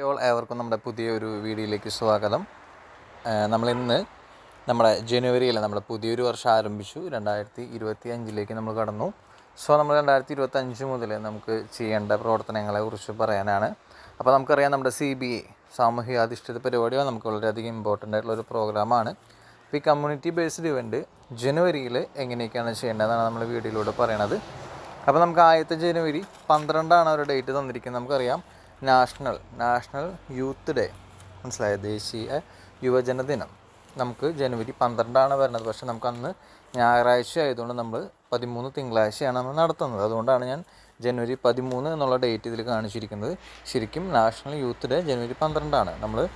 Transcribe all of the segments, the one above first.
All ഏവർക്കും നമ്മുടെ പുതിയൊരു വീഡിയോയിലേക്ക് സ്വാഗതം. നമ്മളിന്ന് നമ്മുടെ ജനുവരിയിൽ നമ്മുടെ പുതിയൊരു വർഷം ആരംഭിച്ചു. രണ്ടായിരത്തി ഇരുപത്തി അഞ്ചിലേക്ക് നമ്മൾ കടന്നു. സോ നമ്മൾ രണ്ടായിരത്തി ഇരുപത്തി അഞ്ച് മുതൽ നമുക്ക് ചെയ്യേണ്ട പ്രവർത്തനങ്ങളെ കുറിച്ച് പറയാനാണ്. അപ്പോൾ നമുക്കറിയാം നമ്മുടെ സി ബി എ സാമൂഹിക അധിഷ്ഠിത പരിപാടികൾ നമുക്ക് വളരെയധികം ഇമ്പോർട്ടന്റ് ആയിട്ടുള്ള ഒരു പ്രോഗ്രാമാണ് അപ്പോൾ ഈ കമ്മ്യൂണിറ്റി ബേസ്ഡ് ഇവന്റ് ജനുവരിയിൽ എങ്ങനെയൊക്കെയാണ് ചെയ്യേണ്ടതെന്നാണ് നമ്മൾ വീഡിയോയിലൂടെ പറയണത്. അപ്പോൾ നമുക്ക് ആദ്യത്തെ ജനുവരി പന്ത്രണ്ടാണ് അവരുടെ ഡേറ്റ് തന്നിരിക്കുന്നത് നമുക്കറിയാം. National national youth day. മനസ്സിലായ? ദേശീയ യുവജന ദിനം നമുക്ക് ജനുവരി പന്ത്രണ്ടാണ് വരുന്നത്. പക്ഷേ നമുക്ക് അന്ന് ഞായറാഴ്ച ആയതുകൊണ്ട് നമ്മൾ പതിമൂന്ന് തിങ്കളാഴ്ചയാണ് നമ്മൾ നടത്തുന്നത്. അതുകൊണ്ടാണ് ഞാൻ ജനുവരി പതിമൂന്ന് എന്നുള്ള ഡേറ്റ് ഇതിൽ കാണിച്ചിരിക്കുന്നത്. ശരിക്കും നാഷണൽ യൂത്ത് ഡേ ജനുവരി പന്ത്രണ്ടാണ്. നമ്മൾ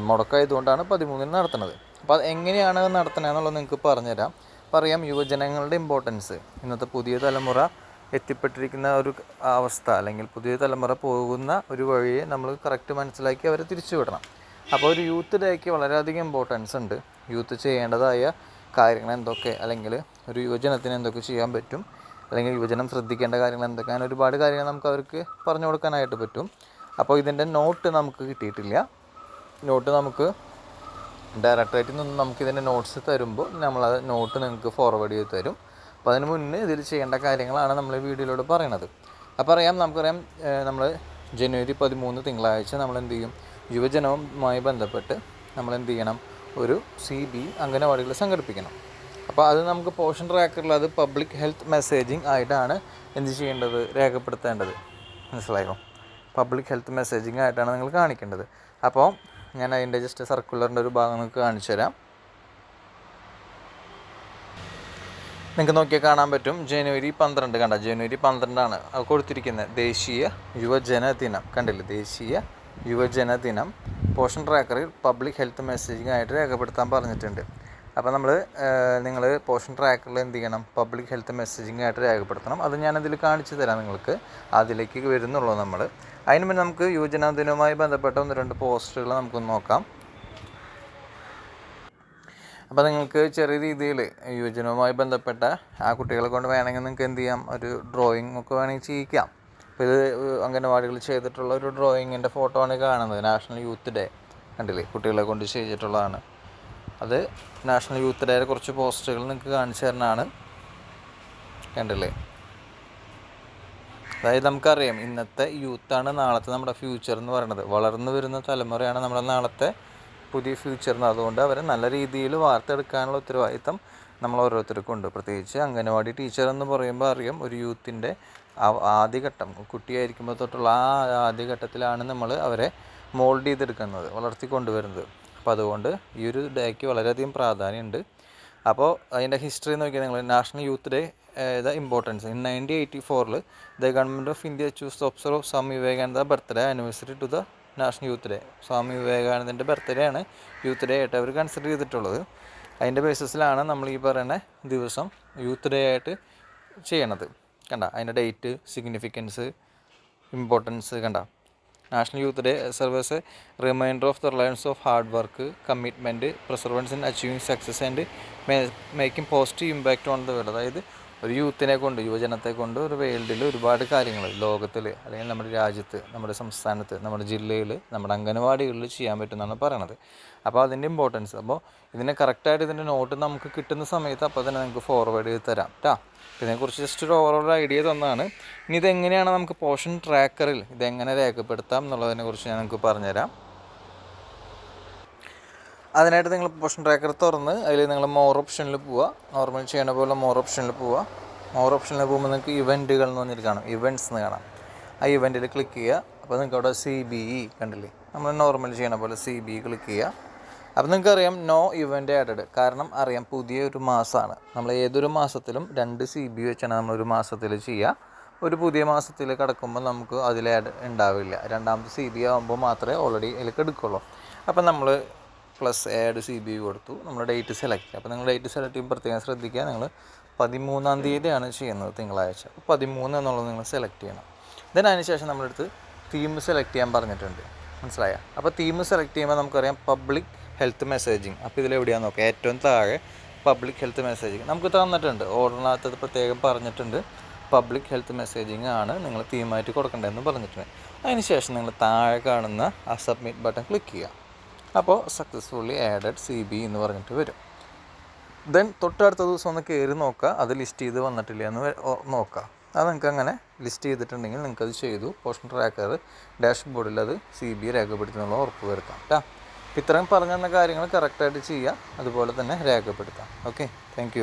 മുടക്കായതുകൊണ്ടാണ് പതിമൂന്നിന് നടത്തുന്നത്. അപ്പോൾ അത് എങ്ങനെയാണ് നടത്തുന്നത് എന്നുള്ളത് നിങ്ങൾക്ക് പറഞ്ഞുതരാം. പറയാം യുവജനങ്ങളുടെ ഇമ്പോർട്ടൻസ് ഇന്നത്തെ പുതിയ തലമുറ എത്തിപ്പെട്ടിരിക്കുന്ന ഒരു അവസ്ഥ അല്ലെങ്കിൽ പുതിയ തലമുറ പോകുന്ന ഒരു വഴിയെ നമ്മൾ കറക്റ്റ് മനസ്സിലാക്കി അവരെ തിരിച്ചു വിടണം. അപ്പോൾ ഒരു യൂത്ത് ഡേക്ക് വളരെയധികം ഇമ്പോർട്ടൻസ് ഉണ്ട്. യൂത്ത് ചെയ്യേണ്ടതായ കാര്യങ്ങൾ എന്തൊക്കെ? അല്ലെങ്കിൽ ഒരു യുവജനത്തിന് എന്തൊക്കെ ചെയ്യാൻ പറ്റും? അല്ലെങ്കിൽ യുവജനം ശ്രദ്ധിക്കേണ്ട കാര്യങ്ങൾ എന്തൊക്കെ? അങ്ങനെ ഒരുപാട് കാര്യങ്ങൾ നമുക്ക് അവർക്ക് പറഞ്ഞു കൊടുക്കാനായിട്ട് പറ്റും. അപ്പോൾ ഇതിന്റെ നോട്ട് നമുക്ക് കിട്ടിയിട്ടില്ല. നോട്ട് നമുക്ക് ഡയറക്ടറേറ്റിൽ നിന്ന് നമുക്ക് ഇതിന്റെ നോട്ട്സ് തരുമ്പോൾ നമ്മളത് നോട്ട് നിങ്ങൾക്ക് ഫോർവേഡ് ചെയ്ത് തരും. അപ്പോൾ അതിന് മുന്നേ ഇതിൽ ചെയ്യേണ്ട കാര്യങ്ങളാണ് നമ്മൾ വീഡിയോയിലൂടെ പറയണത്. അപ്പോൾ അറിയാം നമുക്കറിയാം നമ്മൾ ജനുവരി പതിമൂന്ന് തിങ്കളാഴ്ച നമ്മൾ എന്ത് ചെയ്യും? യുവജനവുമായി ബന്ധപ്പെട്ട് നമ്മൾ എന്ത് ചെയ്യണം? ഒരു സി ബി അംഗനവാടികൾ സംഘടിപ്പിക്കണം. അപ്പോൾ അത് നമുക്ക് പോഷൻ ട്രാക്കറിൽ അത് പബ്ലിക് ഹെൽത്ത് മെസ്സേജിങ് ആയിട്ടാണ് എന്ത് ചെയ്യേണ്ടത്? രേഖപ്പെടുത്തേണ്ടത്. മനസ്സിലായോ? പബ്ലിക് ഹെൽത്ത് മെസ്സേജിങ് ആയിട്ടാണ് നിങ്ങൾ കാണിക്കേണ്ടത്. അപ്പോൾ ഞാൻ അതിന്റെ ജസ്റ്റ് സർക്കുലറിന്റെ ഒരു ഭാഗം നിങ്ങൾക്ക് കാണിച്ചു തരാം നിങ്ങൾക്ക് നോക്കിയാൽ കാണാൻ പറ്റും. ജനുവരി പന്ത്രണ്ട് കണ്ട ജനുവരി പന്ത്രണ്ടാണ്. കൊടുത്തിരിക്കുന്നത്. ദേശീയ യുവജന ദിനം. കണ്ടില്ലേ? ദേശീയ യുവജന ദിനം. പോഷൻ ട്രാക്കറിൽ പബ്ലിക് ഹെൽത്ത് മെസ്സേജിംഗ് ആയിട്ട് രേഖപ്പെടുത്താൻ പറഞ്ഞിട്ടുണ്ട്. അപ്പോൾ നമ്മൾ നിങ്ങൾ പോഷൻ ട്രാക്കറിൽ എന്ത് ചെയ്യണം? പബ്ലിക് ഹെൽത്ത് മെസ്സേജിംഗ് ആയിട്ട് രേഖപ്പെടുത്തണം. അത് ഞാനതിൽ കാണിച്ചു തരാം നിങ്ങൾക്ക്. അതിലേക്ക് വരുന്നുള്ളൂ നമ്മൾ അതിന് മുന്നേ നമുക്ക് യുവജന ദിനവുമായി ബന്ധപ്പെട്ട ഒന്ന് രണ്ട് പോസ്റ്ററുകൾ നമുക്കൊന്ന് നോക്കാം. അപ്പോൾ നിങ്ങൾക്ക് ചെറിയ രീതിയിൽ യുവജനവുമായി ബന്ധപ്പെട്ട ആ കുട്ടികളെ കൊണ്ട് വേണമെങ്കിൽ നിങ്ങൾക്ക് എന്ത് ചെയ്യാം? ഒരു ഡ്രോയിങ് ഒക്കെ വേണമെങ്കിൽ ചെയ്യിക്കാം. അപ്പോൾ ഇത് അംഗനവാടികൾ ചെയ്തിട്ടുള്ള ഒരു ഡ്രോയിങ്ങിന്റെ ഫോട്ടോ ആണ് കാണുന്നത്. നാഷണൽ യൂത്ത് ഡേ കണ്ടില്ലേ? കുട്ടികളെ കൊണ്ട് ചെയ്തിട്ടുള്ളതാണ്. അത് നാഷണൽ യൂത്ത് ഡേയുടെ കുറച്ച് പോസ്റ്ററുകൾ നിങ്ങൾക്ക് കാണിച്ചു തരുന്നതാണ്. കണ്ടില്ലേ? അതായത് നമുക്കറിയാം ഇന്നത്തെ യൂത്താണ് നാളത്തെ നമ്മുടെ ഫ്യൂച്ചർ എന്ന് പറയുന്നത്. വളർന്നു വരുന്ന തലമുറയാണ് നമ്മുടെ നാളത്തെ പുതിയ ഫ്യൂച്ചറിന് അതുകൊണ്ട് അവരെ നല്ല രീതിയിൽ വാർത്തെടുക്കാനുള്ള ഉത്തരവാദിത്തം നമ്മൾ ഓരോരുത്തർക്കും ഉണ്ട്. പ്രത്യേകിച്ച് അംഗനവാടി ടീച്ചർ എന്ന് പറയുമ്പോൾ അറിയാം ഒരു യൂത്തിന്റെ ആദ്യഘട്ടം. കുട്ടിയായിരിക്കുമ്പോൾ തൊട്ടുള്ള ആ ആദ്യഘട്ടത്തിലാണ് നമ്മൾ അവരെ മോൾഡ് ചെയ്തെടുക്കുന്നത് വളർത്തിക്കൊണ്ടുവരുന്നത് അപ്പോൾ അതുകൊണ്ട് ഈ ഒരു ഡേക്ക് വളരെയധികം പ്രാധാന്യമുണ്ട്. അപ്പോൾ അതിന്റെ ഹിസ്റ്ററി നോക്കിയാൽ നിങ്ങൾ national youth day the importance in nineteen eighty ഫോറിൽ the government of India chose observe Swami Vivekananda birthday anniversary to the national youth day. Swami വിവേകാനന്ദന്റെ ബർത്ത്ഡേ ആണ്. യൂത്ത് ഡേ ആയിട്ട് അവർ കൺസിഡർ ചെയ്തിട്ടുള്ളത്. അതിന്റെ ബേസിസിലാണ് നമ്മൾ ഈ പറയുന്ന ദിവസം യൂത്ത് ഡേ ആയിട്ട് ചെയ്യണത്. കണ്ട? അതിന്റെ ഡേറ്റ് സിഗ്നിഫിക്കൻസ് ഇമ്പോർട്ടൻസ് കണ്ട? National youth day service reminder of the reliance of hard work commitment perseverance in achieving success and making positive impact on the world അതായത് ഒരു യൂത്തിനെ കൊണ്ട് യുവജനത്തെ കൊണ്ട് ഒരു വേൾഡിൽ ഒരുപാട് കാര്യങ്ങൾ ലോകത്തിൽ അല്ലെങ്കിൽ നമ്മുടെ രാജ്യത്ത് നമ്മുടെ സംസ്ഥാനത്ത് നമ്മുടെ ജില്ലയിൽ നമ്മുടെ അംഗനവാടികളിൽ ചെയ്യാൻ പറ്റുമെന്നാണ് പറയണത്. അപ്പോൾ അതിന്റെ ഇമ്പോർട്ടൻസ് അപ്പോൾ ഇതിനെ കറക്റ്റായിട്ട് ഇതിന്റെ നോട്ട് നമുക്ക് കിട്ടുന്ന സമയത്ത് അപ്പോൾ തന്നെ നമുക്ക് ഫോർവേഡ് ചെയ്ത് തരാം കേട്ടോ ഇതിനെക്കുറിച്ച് ജസ്റ്റ് ഒരു ഓവറോൾ ഐഡിയ തന്നാണ്. ഇനി ഇതെങ്ങനെയാണ് നമുക്ക് പോഷൻ ട്രാക്കറിൽ ഇതെങ്ങനെ രേഖപ്പെടുത്താം എന്നുള്ളതിനെക്കുറിച്ച് ഞാൻ നിങ്ങൾക്ക് പറഞ്ഞുതരാം. അതിനായിട്ട് നിങ്ങൾ പോഷൻ ട്രാക്കർ തുറന്ന് അതിൽ നിങ്ങൾ മോർ ഓപ്ഷനിൽ പോവുക നോർമൽ ചെയ്യണ പോലെ മോർ ഓപ്ഷനിൽ പോവുക മോർ ഓപ്ഷനിൽ പോകുമ്പോൾ നിങ്ങൾക്ക് ഇവന്റുകൾ എന്ന് പറഞ്ഞിട്ട് കാണാം. ഇവന്റ്സ് എന്ന് കാണാം. ആ ഇവന്റിൽ ക്ലിക്ക് ചെയ്യുക അപ്പോൾ നിങ്ങൾക്ക് അവിടെ സി ബി ഇ കണ്ടില്ലേ? നമ്മൾ നോർമൽ ചെയ്യണ പോലെ സി ബി ക്ലിക്ക് ചെയ്യുക അപ്പോൾ നിങ്ങൾക്ക് അറിയാം നോ ഇവന്റ് ആഡഡ് കാരണം അറിയാം പുതിയ ഒരു മാസമാണ് നമ്മൾ ഏതൊരു മാസത്തിലും രണ്ട് സി ബി വെച്ചാണ് നമ്മൾ ഒരു മാസത്തിൽ ചെയ്യുക ഒരു പുതിയ മാസത്തിൽ കിടക്കുമ്പോൾ നമുക്ക് അതിൽ ആഡ് ഉണ്ടാവില്ല. രണ്ടാമത്തെ സി ബി ആകുമ്പോൾ മാത്രമേ ഓൾറെഡി അതിലേക്ക് എടുക്കുള്ളൂ. അപ്പം നമ്മൾ പ്ലസ് ആഡ് സി ബി കൊടുത്തു. നമ്മൾ ഡേറ്റ് സെലക്ട് ചെയ്യുക അപ്പോൾ നിങ്ങൾ ഡേറ്റ് സെലക്ട് ചെയ്യുമ്പോൾ പ്രത്യേകം ശ്രദ്ധിക്കുക. നിങ്ങൾ പതിമൂന്നാം തീയതിയാണ് ചെയ്യുന്നത് തിങ്കളാഴ്ച. അപ്പോൾ പതിമൂന്ന് എന്നുള്ളത് നിങ്ങൾ സെലക്ട് ചെയ്യണം. ദെൻ അതിന് ശേഷം നമ്മളെടുത്ത് തീം സെലക്ട് ചെയ്യാൻ പറഞ്ഞിട്ടുണ്ട്. മനസ്സിലായ? അപ്പോൾ തീം സെലക്ട് ചെയ്യുമ്പോൾ നമുക്കറിയാം പബ്ലിക് ഹെൽത്ത് മെസ്സേജിങ് അപ്പോൾ ഇതിലെവിടെയാണെന്ന് നോക്കുക ഏറ്റവും താഴെ പബ്ലിക് ഹെൽത്ത് മെസ്സേജിങ് നമുക്ക് തന്നിട്ടുണ്ട്. ഓർഡറിനകത്ത് പ്രത്യേകം പറഞ്ഞിട്ടുണ്ട്. പബ്ലിക് ഹെൽത്ത് മെസ്സേജിങ് ആണ് നിങ്ങൾ തീമായിട്ട് കൊടുക്കേണ്ടതെന്ന് പറഞ്ഞിട്ടുണ്ട്. അതിനുശേഷം നിങ്ങൾ താഴെ കാണുന്ന ആ സബ്മിറ്റ് ബട്ടൺ ക്ലിക്ക് ചെയ്യുക. അപ്പോൾ സക്സസ്ഫുള്ളി ആഡഡ് സി ബി എന്ന് പറഞ്ഞിട്ട് വരും. ദെൻ തൊട്ടടുത്ത ദിവസം ഒന്ന് കയറി നോക്കുക. അത് ലിസ്റ്റ് ചെയ്ത് വന്നിട്ടില്ല എന്ന് നോക്കുക. അത് നിങ്ങൾക്ക് അങ്ങനെ ലിസ്റ്റ് ചെയ്തിട്ടുണ്ടെങ്കിൽ നിങ്ങൾക്കത് ചെയ്തു. പോഷൻ ട്രാക്കർ ഡാഷ്ബോർഡിൽ അത് സി ബി രേഖപ്പെടുത്തുന്നുള്ള ഉറപ്പ് വരുത്താം കേട്ടോ ഇത്രയും പറഞ്ഞു തന്ന കാര്യങ്ങൾ കറക്റ്റായിട്ട് ചെയ്യുക. അതുപോലെ തന്നെ രേഖപ്പെടുത്താം. Okay thank